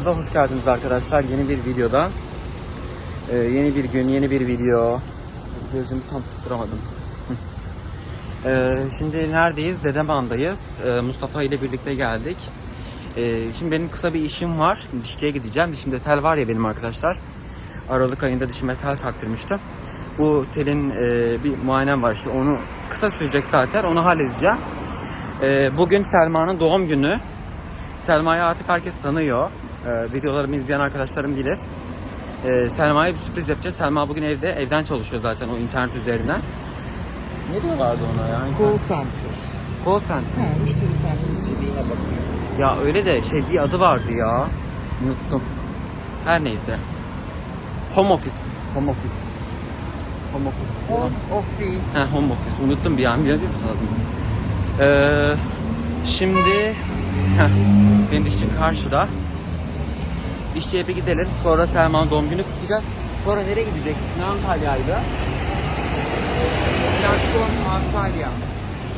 Kanalımıza hoş geldiniz arkadaşlar. Yeni bir videoda. Ee, yeni bir gün, yeni bir video. Gözümü tam tutturamadım. Ee, şimdi neredeyiz? Dedeman'dayız. Ee, Mustafa ile birlikte geldik. Ee, şimdi benim kısa bir işim var. Dişçiye gideceğim. Dişimde tel var ya benim arkadaşlar. Aralık ayında dişime tel taktırmıştım. Bu telin e, bir muayenem var işte onu kısa sürecek zaten onu halledeceğim. Ee, bugün Selma'nın doğum günü. Selma'yı artık herkes tanıyor. Ee, videolarımı izleyen arkadaşlarım bilir. Ee, Selma'ya bir sürpriz yapacağız. Selma bugün evde, evden çalışıyor zaten o internet üzerinden. Ne diyorlardı ona ya? Call center. Call center. Ha, müşteri temsilciliğine bakıyor. Ya öyle de şey bir adı vardı ya. Unuttum. Her neyse. Home office. Home office. Home office. Home office. Ha, home office. Unuttum bir an. Biliyor musun adını? Ee, şimdi heh, benim dişçim karşıda. Dişçiye bir gidelim. Sonra Selman'ın doğum günü kutlayacağız. Sonra nereye gidecek? Ne Antalya'ydı? Platform Antalya.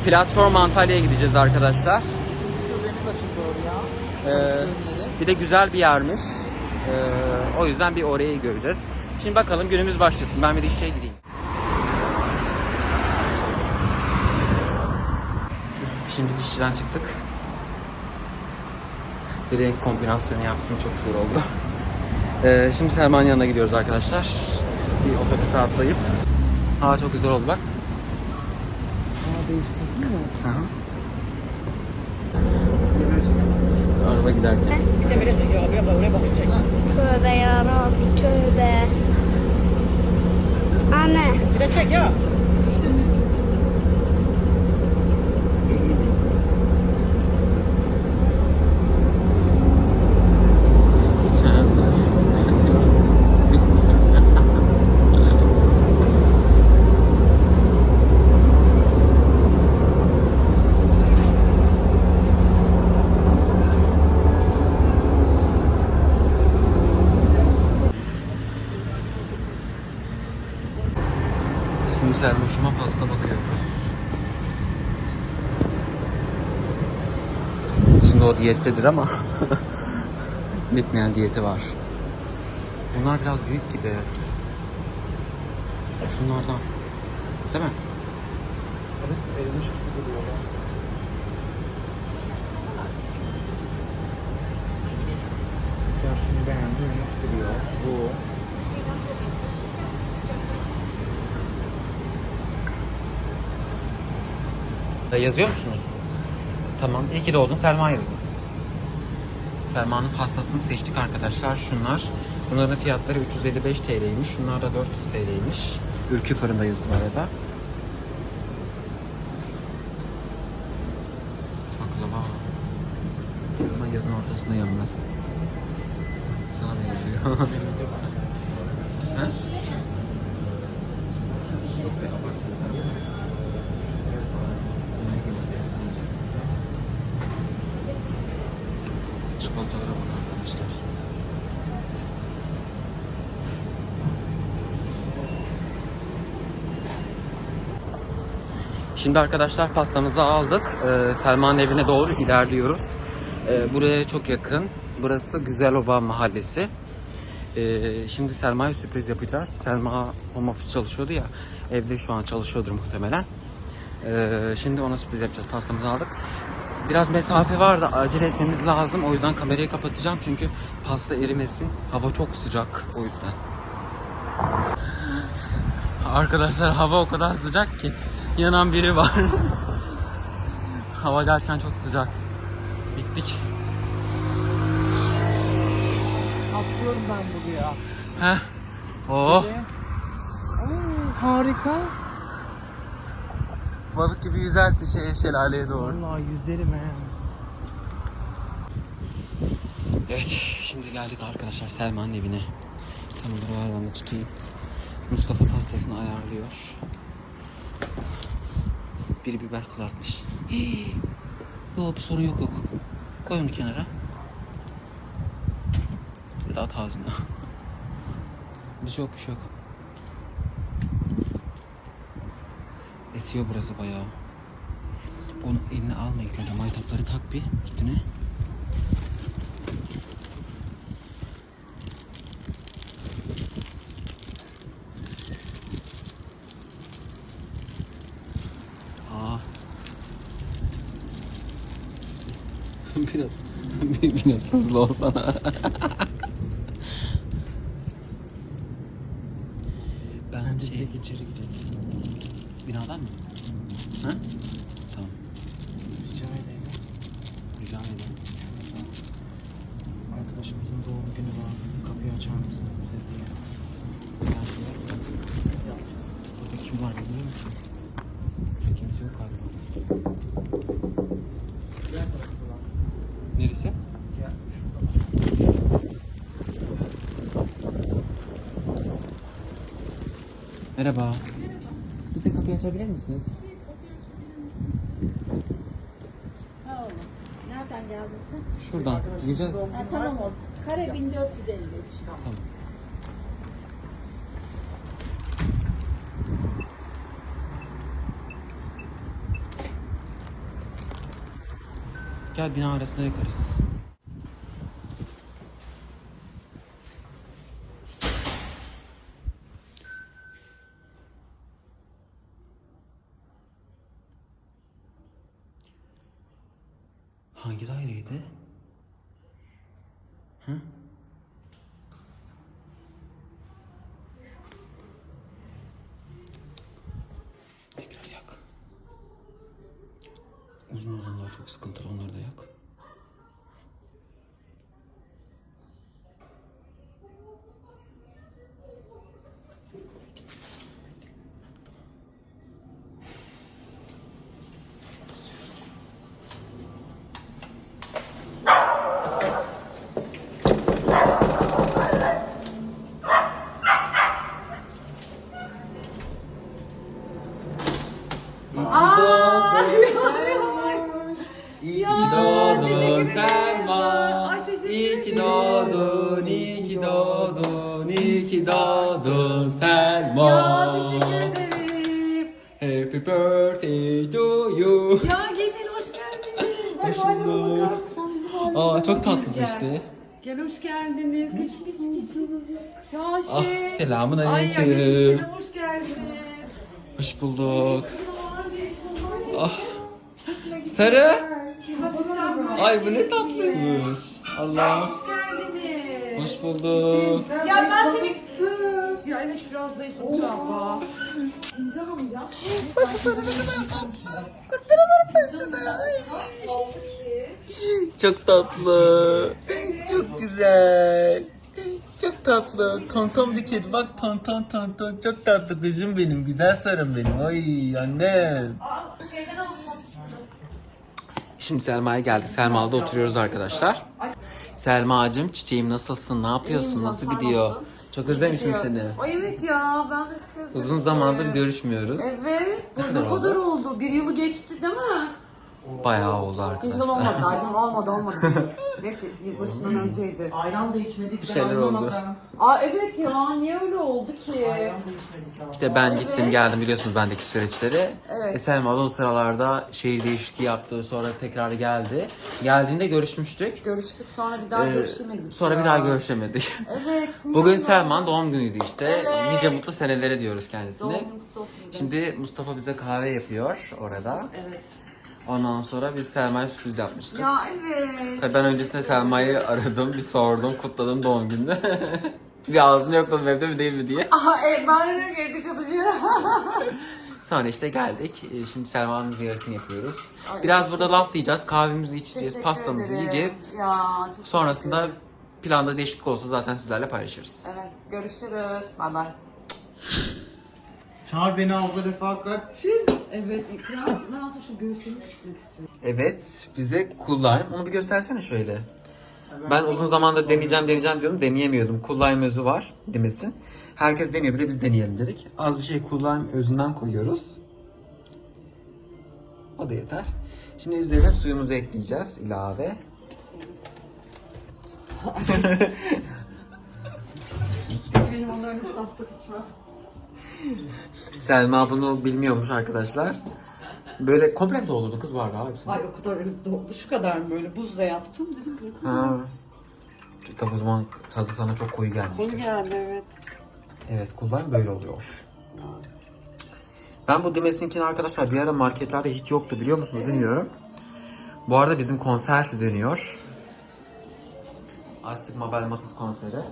Platform Antalya'ya gideceğiz arkadaşlar. Üçüncü şubemiz açıldı oraya. Ee, bir de güzel bir yermiş. Ee, o yüzden bir orayı göreceğiz. Şimdi bakalım günümüz başlasın. Ben bir dişçiye gideyim. Şimdi dişçiden çıktık. Bir renk kombinasyonu yaptım. Çok güzel oldu. Ee, şimdi Selma'nın yanına gidiyoruz arkadaşlar. Bir otobüse atlayıp. Aa çok güzel oldu bak. Aa değiştirdin mi? Hı hı. Araba giderken. Tövbe yarabbi tövbe. Anne. Şimdi diyettedir ama bitmeyen diyeti var. Bunlar biraz büyük gibi. Şunlardan. Değil mi? Evet erimiş gibi duruyorlar. Sen şunu beğendin yamuk duruyor. Bu. Yazıyor musunuz? Tamam. İyi ki doğdun Selma yazın. Selma'nın pastasını seçtik arkadaşlar. Şunlar. Bunların fiyatları 355 TL'ymiş. Şunlar da 400 TL'ymiş. Ülkü fırındayız bu arada. Baklava. Ama yazın ortasında yanmaz. Sana benziyor. He? Yok be abartma. Çikolatalara bak arkadaşlar. Şimdi arkadaşlar pastamızı aldık. Ee, Selma'nın evine doğru ilerliyoruz. Ee, buraya çok yakın. Burası Güzeloba Mahallesi. Ee, şimdi Selma'ya sürpriz yapacağız. Selma home office çalışıyordu ya. Evde şu an çalışıyordur muhtemelen. Ee, şimdi ona sürpriz yapacağız. Pastamızı aldık. Biraz mesafe var da acele etmemiz lazım. O yüzden kamerayı kapatacağım çünkü pasta erimesin. Hava çok sıcak o yüzden. Arkadaşlar hava o kadar sıcak ki yanan biri var. hava gerçekten çok sıcak. Bittik. Atlıyorum ben buraya. Heh. Oh. Ve- Aa, harika. Balık gibi yüzersin şeye şelaleye doğru. Vallahi yüzerim he. Evet, şimdi geldik arkadaşlar Selma'nın evine. Tam var ben de tutayım. Mustafa pastasını ayarlıyor. Biri biber kızartmış. Hii. Yok bir sorun yok yok. Koy onu kenara. Bir de at ağzına. Bir şey yok bir şey yok. Esiyor burası bayağı. Onu eline alma ilk önce. Maytapları tak bir üstüne. biraz, biraz hızlı olsana. ben şey, içeri gidelim. binadan mı? Ha? Tamam. Rica ederim. Rica ederim. Arkadaşımızın doğum günü var. Kapıyı açar mısınız bize diye. Burada kim var biliyor musun? Kimse yok galiba. Diğer tarafta var. Neresi? Gel şurada var. Merhaba. Bize kapıyı açabilir misiniz? Nereden geldin sen? Şuradan. Güzel. Ha, tamam o. Kare 1453. Tamam. Gel bina arasında yakarız. Hangi daireydi? Hı? Tekrar yak. Uzun olanlar çok sıkıntılı onları da yak. İyi ki doğdun Selma. İyi ki doğdun, iyi ki doğdun, iyi ki doğdun Selma. Ya teşekkür ederim. Happy birthday to you. Ya gelin hoş geldiniz. Ay halime bakar mısın? Bizim halimize Aa çok tatlısın Gel. işte. Gel hoş geldiniz. Geçin geçin geçin. Ya Ah şey. selamun Ay ya aleyküm. geçin hoş geldiniz. Hoş bulduk. Ah. Sarı. Ay, bu ne tatlıymış. Allah. Hoş bulduk. Ya ben seni Ya evet biraz zayıfladım abla. İncan alacağım. Çok tatlı. Çok güzel. Çok tatlı. Tonton bir kedi. Bak tonton tonton. Çok tatlı kızım benim. Güzel sarım benim. Ay annem. Şimdi Selma'ya geldik. Selma'da oturuyoruz arkadaşlar. Selma'cığım çiçeğim nasılsın? Ne yapıyorsun? İyiyim Nasıl sen gidiyor? nasılsın? Çok özlemişim seni. Ay evet ya ben de sizi Uzun zamandır görüşmüyoruz. Evet. Bu kadar ne oldu? kadar oldu? Bir yılı geçti değil mi? Bayağı oldu Bir yıl arkadaşlar. olmadı Ayşem olmadı olmadı. Neyse yılbaşından önceydi. Ayran da içmedik. Bir ben şeyler oldu. anlamadım. Aa evet ya niye öyle oldu ki? Ayran da içmedik ama. İşte ben gittim geldim biliyorsunuz bendeki süreçleri. Evet. E, Selma da o sıralarda şehir değişikliği yaptı sonra tekrar geldi. Geldiğinde görüşmüştük. Görüştük sonra bir daha Ee, görüşemedik. sonra ya. bir daha görüşemedik. Evet. niye Bugün öyle Selman oldu? doğum günüydü işte. Evet. Nice mutlu senelere diyoruz Doğum kendisine. günün kutlu olsun. Şimdi Mustafa bize kahve yapıyor orada. Evet. Ondan sonra biz Selma'ya sürpriz yapmıştık. Ya evet. Ve Ben öncesinde Selma'yı aradım, bir sordum, kutladım doğum gününü. bir ağzını yokladım evde mi değil mi diye. Aha e, ben de evde çalışıyorum. Sonra işte geldik. Ee, Şimdi Selma'nın ziyaretini yapıyoruz. Ay, Biraz burada laflayacağız, kahvemizi içeceğiz, Teşekkür pastamızı ederim. yiyeceğiz. Ya çok Sonrasında planda değişiklik olsa zaten sizlerle paylaşırız. Evet görüşürüz. Bay bay. Çağır beni abla refakatçi. Evet ikram. Ben aslında şu göğsümü şişmek istiyorum. Evet, bize Cool Lime. Onu bir göstersene şöyle. Ben uzun zamandır deneyeceğim deneyeceğim diyorum. Deneyemiyordum. Cool Lime özü var demesin. Herkes deniyor bir de biz deneyelim dedik. Az bir şey Cool Lime özünden koyuyoruz. O da yeter. Şimdi üzerine suyumuzu ekleyeceğiz ilave. Benim onların ıslatsız içmem. Selma bunu bilmiyormuş arkadaşlar. Böyle komple doldurdu kız bardağı hepsini? Ay o kadar öyle doğdu. Şu kadar mı böyle buzla yaptım dedim böyle. Ha. Tabi o zaman tadı sana çok koyu gelmiştir. Koyu geldi evet. Evet kullan böyle oluyor. Ben bu Dimes'inkini arkadaşlar bir ara marketlerde hiç yoktu biliyor musunuz bilmiyorum. Bu arada bizim konser dönüyor. Asik Mabel Matiz konseri.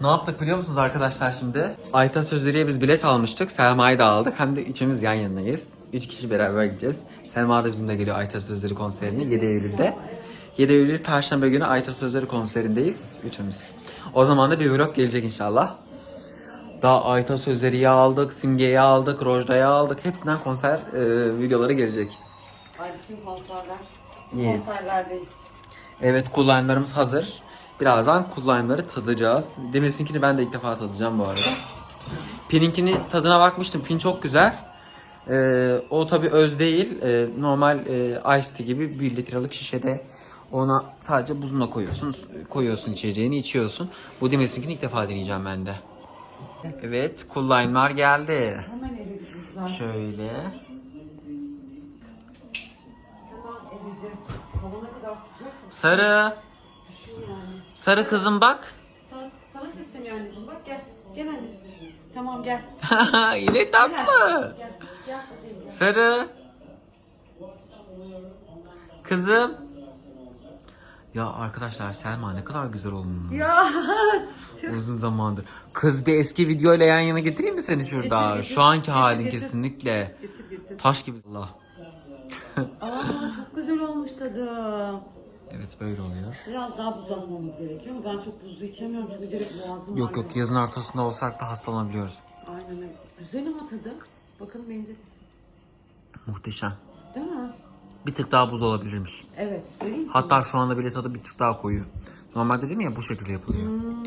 Ne yaptık biliyor musunuz arkadaşlar şimdi? Ayta Sözleri'ye biz bilet almıştık. Selma'yı da aldık. Hem de üçümüz yan yanayız. Üç kişi beraber gideceğiz. Selma da bizimle geliyor Ayta Sözleri konserine 7 Eylül'de. 7 Eylül Perşembe günü Ayta Sözleri konserindeyiz. Üçümüz. O zaman da bir vlog gelecek inşallah. Daha Ayta Sözleri'yi aldık, Simge'yi aldık, Rojda'yı aldık. Hepsinden konser e, videoları gelecek. Ay bütün konserler. Yes. Konserlerdeyiz. Evet kullanımlarımız hazır. Birazdan kullanımları tadacağız. Demesinkini ben de ilk defa tadacağım bu arada. Pin'inkini tadına bakmıştım. Pin çok güzel. Ee, o tabi öz değil. Ee, normal e, iced tea gibi 1 litrelik şişede ona sadece buzuna koyuyorsun. Koyuyorsun içeceğini içiyorsun. Bu demesinkini ilk defa deneyeceğim ben de. Evet kullanımlar geldi. Şöyle. Sarı. Sarı kızım bak. Sana, sana sesleniyor anneciğim. Bak gel. Gel anne. Tamam gel. Yine tatlı. Gel. Gel. Sarı. Kızım. Ya arkadaşlar Selma ne kadar güzel olmuş. Ya. Uzun zamandır. Kız bir eski videoyla yan yana getireyim mi seni şurada? Getir, getir. Şu anki Getir, halin getir. kesinlikle. Getir getir. Taş gibi. Allah. Aa çok güzel olmuş tadı. Evet böyle oluyor. Biraz daha buz atmamız gerekiyor ama ben çok buzlu içemiyorum çünkü direkt boğazım Yok yok yazın ortasında olsak da hastalanabiliyoruz. Aynen öyle. Güzel ama tadı. Bakalım beğenecek misin? Muhteşem. Değil mi? Bir tık daha buz olabilirmiş. Evet. Vereyim mi? Hatta şu anda bile tadı bir tık daha koyu. Normalde değil mi ya bu şekilde yapılıyor. Hmm.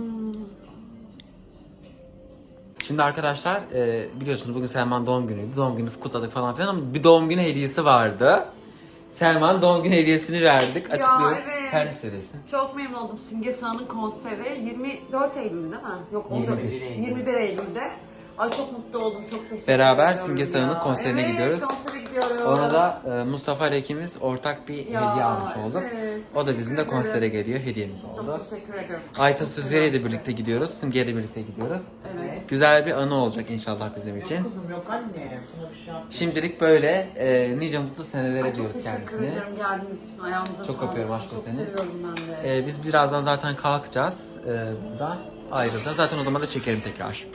Şimdi arkadaşlar e, biliyorsunuz bugün Selman doğum günüydü. Doğum günü kutladık falan filan ama bir doğum günü hediyesi vardı. Selman doğum günü hediyesini verdik. Açıklıyorum. evet. Kendisi söylesin. Çok memnun oldum. Simge Sağ'ın konseri 24 Eylül değil mi? Yok 21 14 Eylül. 21 Eylül'de. Ay çok mutlu oldum. Çok teşekkür Beraber ediyorum Simge. Sağ'ın konserine evet, gidiyoruz. konsere gidiyoruz. Ona da e, Mustafa ile ikimiz ortak bir Ya, hediye almış olduk. evet. O da bizimle Teşekkür konsere ederim. geliyor. Hediyemiz Çok oldu. teşekkür ederim. Ayta Süzgeri'ye de birlikte gidiyoruz. Simge'ye de birlikte gidiyoruz. Evet. Güzel bir anı olacak inşallah bizim için. Kızım yok anne. Sana bir şey yapma. Şimdilik böyle e, nice mutlu senelere Ay, çok diyoruz teşekkür kendisine. ederim geldiğiniz için. Ayağınıza Çok sağlık. öpüyorum aşkım Çok seni. seviyorum ben de. Ee, biz birazdan zaten kalkacağız e, buradan ayrılacağız. Zaten o zaman da çekerim tekrar.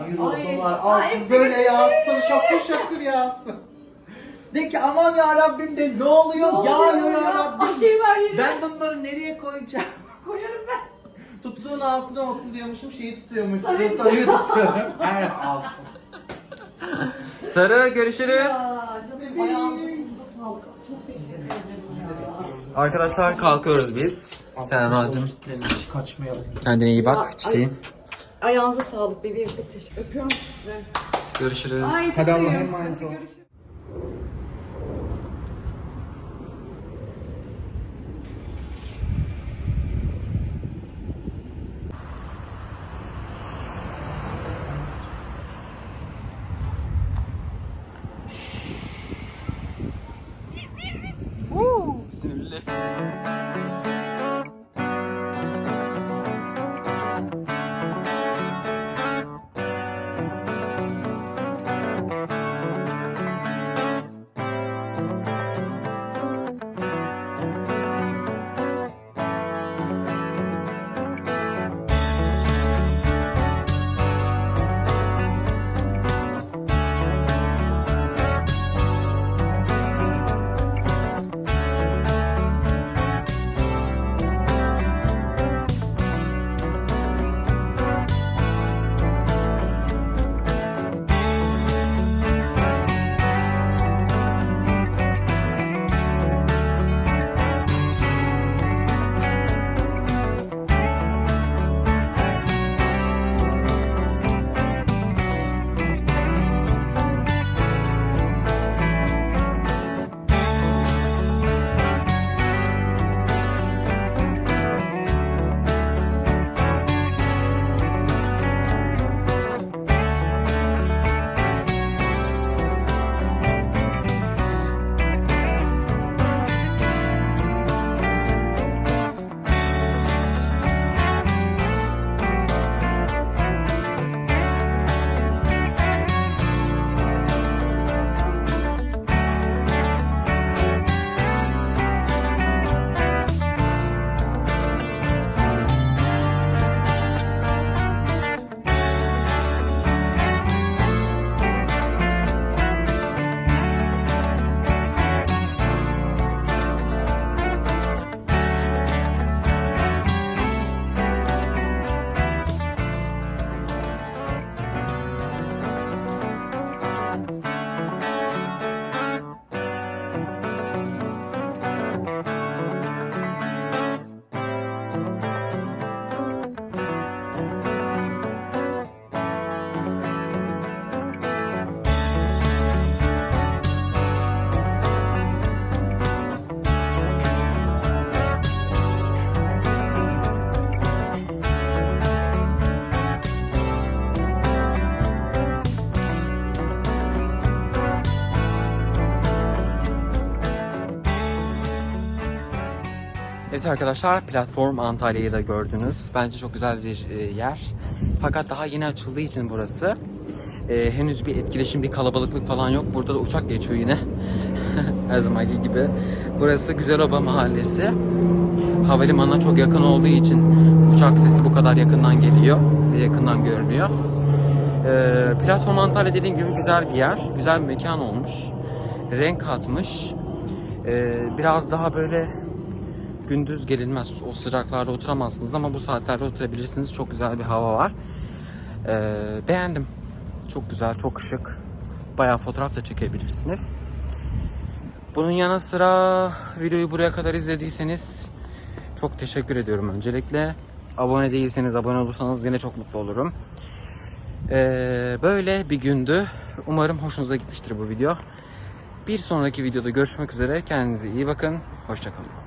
Euro, dolar, altın böyle yağsın, şakır şakır yağsın. De ki aman ya Rabbim de ne oluyor? Yağıyor ya Rabbim. Ben bunları nereye koyacağım? Koyarım ben. Tuttuğun altın olsun diyormuşum, şeyi tutuyormuş. Size sarıyı tutuyorum. Her altın. Sarı görüşürüz. Ya canım ayağınıza sağlık. Çok teşekkür ederim ya. Arkadaşlar kalkıyoruz biz. Kilitlenmiş, kaçmayalım. kendine iyi bak çiçeğim. Ayağınıza sağlık bebeğim. Çok teşekkür Öpüyorum sizi. Görüşürüz. Ay, Hadi Allah'a emanet ol. Görüşürüz. Evet arkadaşlar platform Antalya'yı da gördünüz. Bence çok güzel bir e, yer. Fakat daha yeni açıldığı için burası. e, henüz bir etkileşim, bir kalabalıklık falan yok. Burada da uçak geçiyor yine. Her zamanki gibi. Burası Güzeloba Mahallesi. Havalimanına çok yakın olduğu için uçak sesi bu kadar yakından geliyor. Yakından görünüyor. E, platform Antalya dediğim gibi güzel bir yer. Güzel bir mekan olmuş. Renk katmış. E, biraz daha böyle gündüz gelinmez. O sıcaklarda oturamazsınız ama bu saatlerde oturabilirsiniz. Çok güzel bir hava var. Ee, beğendim. Çok güzel, çok şık. Bayağı fotoğraf da çekebilirsiniz. Bunun yanı sıra videoyu buraya kadar izlediyseniz çok teşekkür ediyorum öncelikle. Abone değilseniz abone olursanız yine çok mutlu olurum. Ee, böyle bir gündü. Umarım hoşunuza gitmiştir bu video. Bir sonraki videoda görüşmek üzere. Kendinize iyi bakın. Hoşçakalın.